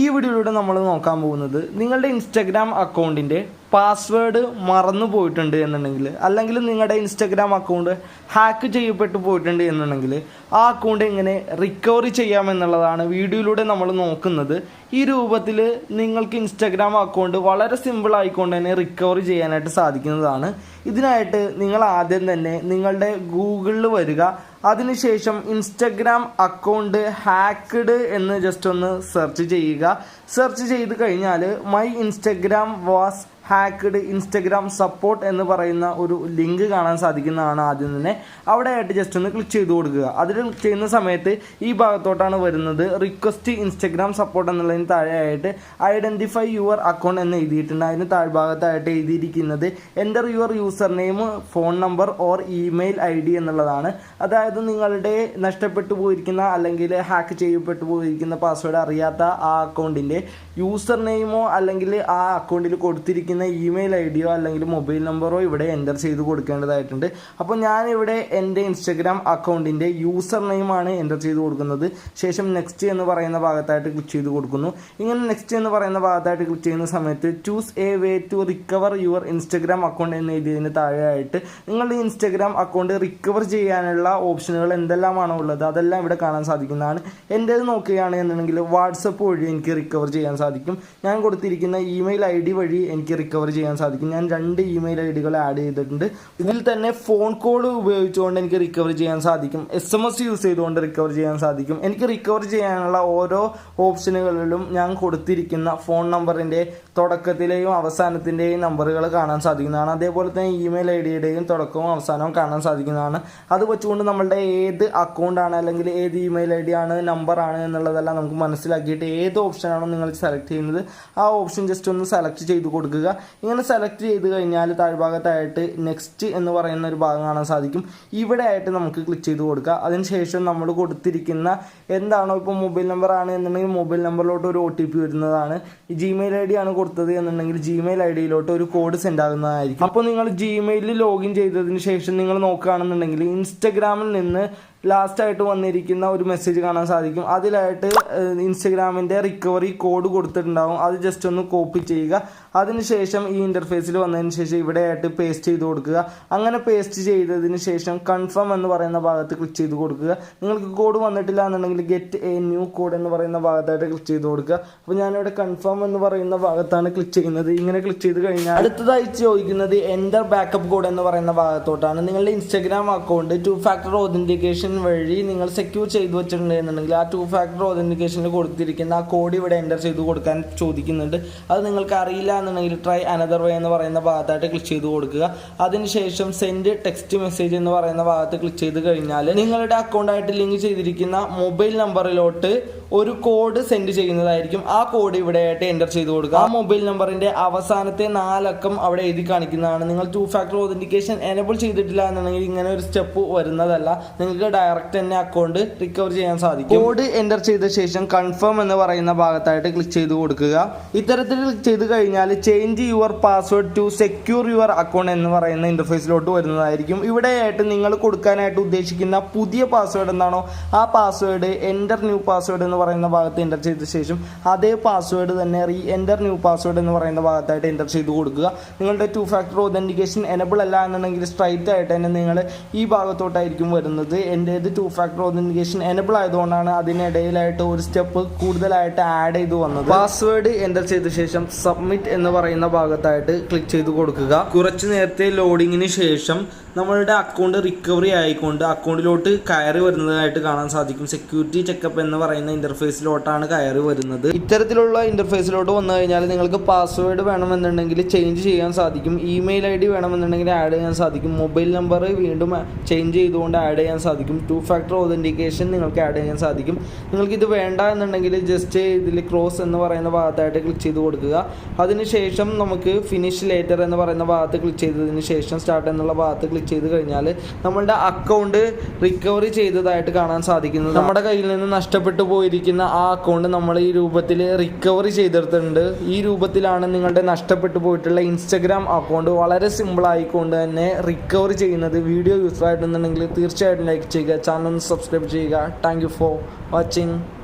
ഈ വീഡിയോയിലൂടെ നമ്മൾ നോക്കാൻ പോകുന്നത് നിങ്ങളുടെ ഇൻസ്റ്റഗ്രാം അക്കൗണ്ടിന്റെ പാസ്വേഡ് മറന്നു പോയിട്ടുണ്ട് എന്നുണ്ടെങ്കിൽ അല്ലെങ്കിൽ നിങ്ങളുടെ ഇൻസ്റ്റഗ്രാം അക്കൗണ്ട് ഹാക്ക് ചെയ്യപ്പെട്ടു പോയിട്ടുണ്ട് എന്നുണ്ടെങ്കിൽ ആ അക്കൗണ്ട് എങ്ങനെ റിക്കവറി ചെയ്യാമെന്നുള്ളതാണ് വീഡിയോയിലൂടെ നമ്മൾ നോക്കുന്നത്. ഈ രൂപത്തിൽ നിങ്ങൾക്ക് ഇൻസ്റ്റഗ്രാം അക്കൗണ്ട് വളരെ സിമ്പിൾ ആയിക്കൊണ്ട് തന്നെ റിക്കവറി ചെയ്യാനായിട്ട് സാധിക്കുന്നതാണ്. ഇതിനായിട്ട് നിങ്ങൾ ആദ്യം തന്നെ നിങ്ങളുടെ ഗൂഗിളിൽ വരിക. അതിനുശേഷം ഇൻസ്റ്റഗ്രാം അക്കൗണ്ട് ഹാക്ക്ഡ് എന്ന് ജസ്റ്റ് ഒന്ന് സെർച്ച് ചെയ്യുക. സെർച്ച് ചെയ്ത് കഴിഞ്ഞാൽ my Instagram was hacked Instagram support എന്ന് പറയുന്ന ഒരു ലിങ്ക് കാണാൻ സാധിക്കുന്നതാണ് ആദ്യം തന്നെ. അവിടെ ആയിട്ട് ജസ്റ്റ് ഒന്ന് ക്ലിക്ക് ചെയ്ത് കൊടുക്കുക. അതിൽ ക്ലിക്ക് ചെയ്യുന്ന സമയത്ത് ഈ ഭാഗത്തോട്ടാണ് വരുന്നത്. റിക്വസ്റ്റ് ഇൻസ്റ്റഗ്രാം സപ്പോർട്ട് എന്നുള്ളതിന് താഴെയായിട്ട് ഐഡന്റിഫൈ യുവർ അക്കൗണ്ട് എന്ന് എഴുതിയിട്ടുണ്ട്. അതിന് താഴ്ഭാഗത്തായിട്ട് എഴുതിയിരിക്കുന്നത് enter your user name phone number or email I D എന്നുള്ളതാണ്. അതായത് നിങ്ങളുടെ നഷ്ടപ്പെട്ടു പോയിരിക്കുന്ന അല്ലെങ്കിൽ ഹാക്ക് ചെയ്യപ്പെട്ടു പോയിരിക്കുന്ന പാസ്വേഡ് അറിയാത്ത ആ അക്കൗണ്ടിന്റെ യൂസർ നെയിമോ അല്ലെങ്കിൽ ആ അക്കൗണ്ടിൽ കൊടുത്തിരിക്കുന്ന ഇമെയിൽ ഐ ഡിയോ അല്ലെങ്കിൽ മൊബൈൽ നമ്പറോ ഇവിടെ എന്റർ ചെയ്ത് കൊടുക്കേണ്ടതായിട്ടുണ്ട്. അപ്പോൾ ഞാനിവിടെ എന്റെ ഇൻസ്റ്റഗ്രാം അക്കൗണ്ടിന്റെ യൂസർ നെയിമാണ് എന്റർ ചെയ്ത് കൊടുക്കുന്നത്. ശേഷം നെക്സ്റ്റ് എന്ന് പറയുന്ന ഭാഗത്തായിട്ട് ക്ലിക്ക് ചെയ്ത് കൊടുക്കുന്നു. ഇങ്ങനെ നെക്സ്റ്റ് എന്ന് പറയുന്ന ഭാഗത്തായിട്ട് ക്ലിക്ക് ചെയ്യുന്ന സമയത്ത് choose a way to recover your Instagram account എന്ന് എഴുതിയതിന് താഴെയായിട്ട് നിങ്ങളുടെ ഇൻസ്റ്റഗ്രാം അക്കൗണ്ട് റിക്കവർ ചെയ്യാനുള്ള ഓപ്ഷനുകൾ എന്തെല്ലാമാണോ ഉള്ളത് അതെല്ലാം ഇവിടെ കാണാൻ സാധിക്കുന്നതാണ്. എന്റേത് നോക്കുകയാണ് എന്നുണ്ടെങ്കിൽ വാട്സപ്പ് വഴി എനിക്ക് റിക്കവർ ചെയ്യാൻ സാധിക്കും. ഞാൻ കൊടുത്തിരിക്കുന്ന ഇമെയിൽ ഐ ഡി വഴി എനിക്ക് റിക്കവർ ചെയ്യാൻ സാധിക്കും. ഞാൻ രണ്ട് ഇമെയിൽ ഐ ഡികൾ ആഡ് ചെയ്തിട്ടുണ്ട്. ഇതിൽ തന്നെ ഫോൺ കോൾ ഉപയോഗിച്ചുകൊണ്ട് എനിക്ക് റിക്കവർ ചെയ്യാൻ സാധിക്കും. എസ് എം എസ് യൂസ് ചെയ്തുകൊണ്ട് റിക്കവർ ചെയ്യാൻ സാധിക്കും. എനിക്ക് റിക്കവർ ചെയ്യാനുള്ള ഓരോ ഓപ്ഷനുകളിലും ഞാൻ കൊടുത്തിരിക്കുന്ന ഫോൺ നമ്പറിന്റെ തുടക്കത്തിലെയും അവസാനത്തിന്റെയും നമ്പറുകൾ കാണാൻ സാധിക്കുന്നതാണ്. അതേപോലെ തന്നെ ഇമെയിൽ ഐ ഡിയുടെയും തുടക്കവും അവസാനവും കാണാൻ സാധിക്കുന്നതാണ്. അത് വെച്ചുകൊണ്ട് നമ്മളുടെ ഏത് അക്കൗണ്ടാണ് അല്ലെങ്കിൽ ഏത് ഇമെയിൽ ഐ ഡി ആണ് നമ്പറാണ് എന്നുള്ളതെല്ലാം നമുക്ക് മനസ്സിലാക്കിയിട്ട് ഏത് ഓപ്ഷനാണോ നിങ്ങൾ സെലക്ട് ചെയ്യുന്നത് ആ ഓപ്ഷൻ ജസ്റ്റ് ഒന്ന് സെലക്ട് ചെയ്ത് കൊടുക്കുക. ഇങ്ങനെ സെലക്ട് ചെയ്ത് കഴിഞ്ഞാൽ താഴ്ഭാഗത്തായിട്ട് നെക്സ്റ്റ് എന്ന് പറയുന്ന ഒരു ഭാഗം കാണാൻ സാധിക്കും. ഇവിടെ ആയിട്ട് നമുക്ക് ക്ലിക്ക് ചെയ്ത് കൊടുക്കുക. അതിനുശേഷം നമ്മൾ കൊടുത്തിരിക്കുന്ന എന്താണോ ഇപ്പോൾ മൊബൈൽ നമ്പർ ആണ് എന്നുണ്ടെങ്കിൽ മൊബൈൽ നമ്പറിലോട്ട് ഒരു ഒ ടി പി വരുന്നതാണ്. ജിമെയിൽ ഐ ഡി ആണ് കൊടുത്തത് എന്നുണ്ടെങ്കിൽ ജിമെയിൽ ഐ ഡിയിലോട്ട് ഒരു കോഡ് സെൻഡ് ആകുന്നതായിരിക്കും. അപ്പോൾ നിങ്ങൾ ജിമെയിലിൽ ലോഗിൻ ചെയ്തതിന് ശേഷം നിങ്ങൾ നോക്കുകയാണെന്നുണ്ടെങ്കിൽ ഇൻസ്റ്റഗ്രാമിൽ നിന്ന് ലാസ്റ്റ് ആയിട്ട് വന്നിരിക്കുന്ന ഒരു മെസ്സേജ് കാണാൻ സാധിക്കും. അതിലായിട്ട് ഇൻസ്റ്റഗ്രാമിന്റെ റിക്കവറി കോഡ് കൊടുത്തിട്ടുണ്ടാവും. അത് ജസ്റ്റ് ഒന്ന് കോപ്പി ചെയ്യുക. അതിനുശേഷം ഈ ഇന്റർഫേസിൽ വന്നതിന് ശേഷം ഇവിടെ ആയിട്ട് പേസ്റ്റ് ചെയ്ത് കൊടുക്കുക. അങ്ങനെ പേസ്റ്റ് ചെയ്തതിന് ശേഷം കൺഫേം എന്ന് പറയുന്ന ഭാഗത്ത് ക്ലിക്ക് ചെയ്ത് കൊടുക്കുക. നിങ്ങൾക്ക് കോഡ് വന്നിട്ടില്ല എന്നുണ്ടെങ്കിൽ ഗെറ്റ് എ ന്യൂ കോഡ് എന്ന് പറയുന്ന ഭാഗത്തായിട്ട് ക്ലിക്ക് ചെയ്ത് കൊടുക്കുക. അപ്പോൾ ഞാനിവിടെ കൺഫേം എന്ന് പറയുന്ന ഭാഗത്താണ് ക്ലിക്ക് ചെയ്യുന്നത്. ഇങ്ങനെ ക്ലിക്ക് ചെയ്ത് കഴിഞ്ഞാൽ അടുത്തതായി ചോദിക്കുന്നത് എന്റർ ബാക്കപ്പ് കോഡ് എന്ന് പറയുന്ന ഭാഗത്തോട്ടാണ്. നിങ്ങളുടെ Instagram account two factor authentication വഴി നിങ്ങൾ സെക്യൂർ ചെയ്തു വെച്ചിട്ടുണ്ട് എന്നുണ്ടെങ്കിൽ ആ ടു ഫാക്ടർ ഓതന്റിക്കേഷനിൽ കൊടുത്തിരിക്കുന്ന ആ കോഡ് ഇവിടെ എന്റർ ചെയ്ത് കൊടുക്കാൻ ചോദിക്കുന്നുണ്ട്. അത് നിങ്ങൾക്ക് അറിയില്ല എന്നുണ്ടെങ്കിൽ ട്രൈ അനദർ വേ എന്ന് പറയുന്ന ഭാഗത്തായിട്ട് ക്ലിക്ക് ചെയ്ത് കൊടുക്കുക. അതിനുശേഷം സെൻഡ് ടെക്സ്റ്റ് മെസ്സേജ് എന്ന് പറയുന്ന ഭാഗത്ത് ക്ലിക്ക് ചെയ്ത് കഴിഞ്ഞാൽ നിങ്ങളുടെ അക്കൗണ്ടായിട്ട് ലിങ്ക് ചെയ്തിരിക്കുന്ന മൊബൈൽ നമ്പറിലോട്ട് ഒരു കോഡ് സെൻഡ് ചെയ്യുന്നതായിരിക്കും. ആ കോഡ് ഇവിടെ ആയിട്ട് എന്റർ ചെയ്ത് കൊടുക്കുക. ആ മൊബൈൽ നമ്പറിന്റെ അവസാനത്തെ നാലക്കം അവിടെ എഴുതി കാണിക്കുന്നതാണ്. നിങ്ങൾ ടു ഫാക്ടർ ഓതന്റിക്കേഷൻ എനബിൾ ചെയ്തിട്ടില്ല എന്നുണ്ടെങ്കിൽ ഇങ്ങനെ ഒരു സ്റ്റെപ്പ് വരുന്നതല്ല. നിങ്ങൾക്ക് ഡയറക്റ്റ് തന്നെ അക്കൗണ്ട് റിക്കവർ ചെയ്യാൻ സാധിക്കും. കോഡ് എന്റർ ചെയ്ത ശേഷം കൺഫേം എന്ന് പറയുന്ന ഭാഗത്തായിട്ട് ക്ലിക്ക് ചെയ്ത് കൊടുക്കുക. ഇത്തരത്തിൽ ക്ലിക്ക് ചെയ്ത് കഴിഞ്ഞാൽ change your password to secure your account എന്ന് പറയുന്ന ഇന്റർഫേസിലോട്ട് വരുന്നതായിരിക്കും. ഇവിടെയായിട്ട് നിങ്ങൾ കൊടുക്കാനായിട്ട് ഉദ്ദേശിക്കുന്ന പുതിയ പാസ്വേഡ് എന്താണോ ആ പാസ്വേഡ് എന്റർ ന്യൂ പാസ്വേഡ് എന്ന് പറയുന്ന ഭാഗത്ത് എന്റർ ചെയ്ത ശേഷം അതേ പാസ്വേഡ് തന്നെ റീ എന്റർ ന്യൂ പാസ്വേഡ് എന്ന് പറയുന്ന ഭാഗത്തായിട്ട് എന്റർ ചെയ്ത് കൊടുക്കുക. നിങ്ങളുടെ ടു ഫാക്ടർ ഒതന്റിക്കേഷൻ എനബിൾ അല്ല എന്നുണ്ടെങ്കിൽ സ്ട്രൈറ്റ് ആയിട്ട് തന്നെ നിങ്ങൾ ഈ ഭാഗത്തോട്ടായിരിക്കും വരുന്നത്. എന്റേത് ടു ഫാക്ടർ ഒതന്റിക്കേഷൻ എനബിൾ ആയതുകൊണ്ടാണ് അതിനിടയിലായിട്ട് ഒരു സ്റ്റെപ്പ് കൂടുതലായിട്ട് ആഡ് ചെയ്തു വന്നത്. പാസ്വേഡ് എന്റർ ചെയ്ത ശേഷം സബ്മിറ്റ് എന്ന് പറയുന്ന ഭാഗത്തായിട്ട് ക്ലിക്ക് ചെയ്ത് കൊടുക്കുക. കുറച്ച് നേരത്തെ ലോഡിങ്ങിന് ശേഷം നമ്മളുടെ അക്കൗണ്ട് റിക്കവറി ആയിക്കൊണ്ട് അക്കൗണ്ടിലോട്ട് കയറി വരുന്നതായിട്ട് കാണാൻ സാധിക്കും. സെക്യൂരിറ്റി ചെക്കപ്പ് എന്ന് പറയുന്ന ഇന്റർഫേസിലോട്ടാണ് കയറി വരുന്നത്. ഇത്തരത്തിലുള്ള ഇന്റർഫേസിലോട്ട് വന്നു കഴിഞ്ഞാൽ നിങ്ങൾക്ക് പാസ്വേഡ് വേണമെന്നുണ്ടെങ്കിൽ ചേഞ്ച് ചെയ്യാൻ സാധിക്കും. ഇമെയിൽ ഐ ഡി വേണമെന്നുണ്ടെങ്കിൽ ആഡ് ചെയ്യാൻ സാധിക്കും. മൊബൈൽ നമ്പർ വീണ്ടും ചേഞ്ച് ചെയ്തുകൊണ്ട് ആഡ് ചെയ്യാൻ സാധിക്കും. ടു ഫാക്ടർ ഒതന്റിക്കേഷൻ നിങ്ങൾക്ക് ആഡ് ചെയ്യാൻ സാധിക്കും. നിങ്ങൾക്ക് ഇത് വേണ്ട എന്നുണ്ടെങ്കിൽ ജസ്റ്റ് ഇതിൽ ക്രോസ് എന്ന് പറയുന്ന ഭാഗത്തായിട്ട് ക്ലിക്ക് ചെയ്ത് കൊടുക്കുക. അതിനുശേഷം നമുക്ക് ഫിനിഷ് ലേറ്റർ എന്ന് പറയുന്ന ഭാഗത്ത് ക്ലിക്ക് ചെയ്തതിന് ശേഷം സ്റ്റാർട്ട് എന്നുള്ള ഭാഗത്ത് ക്ലിക്ക് ചെയ്ത് കഴിഞ്ഞാൽ നമ്മളുടെ അക്കൗണ്ട് റിക്കവറി ചെയ്തതായിട്ട് കാണാൻ സാധിക്കുന്നത് നമ്മുടെ കയ്യിൽ നിന്ന് നഷ്ടപ്പെട്ടു പോയിരിക്കുന്ന ആ അക്കൗണ്ട് നമ്മൾ ഈ രൂപത്തിൽ റിക്കവറി ചെയ്തെടുത്തിട്ടുണ്ട്. ഈ രൂപത്തിലാണ് നിങ്ങളുടെ നഷ്ടപ്പെട്ടു പോയിട്ടുള്ള ഇൻസ്റ്റഗ്രാം അക്കൗണ്ട് വളരെ സിമ്പിൾ ആയിക്കൊണ്ട് തന്നെ റിക്കവർ ചെയ്യുന്നത്. വീഡിയോ യൂസ്ഫുൾ ആയിട്ടുണ്ടെങ്കിൽ തീർച്ചയായിട്ടും ലൈക്ക് ചെയ്യുക. ചാനൽ ഒന്ന് സബ്സ്ക്രൈബ് ചെയ്യുക. Thank you for watching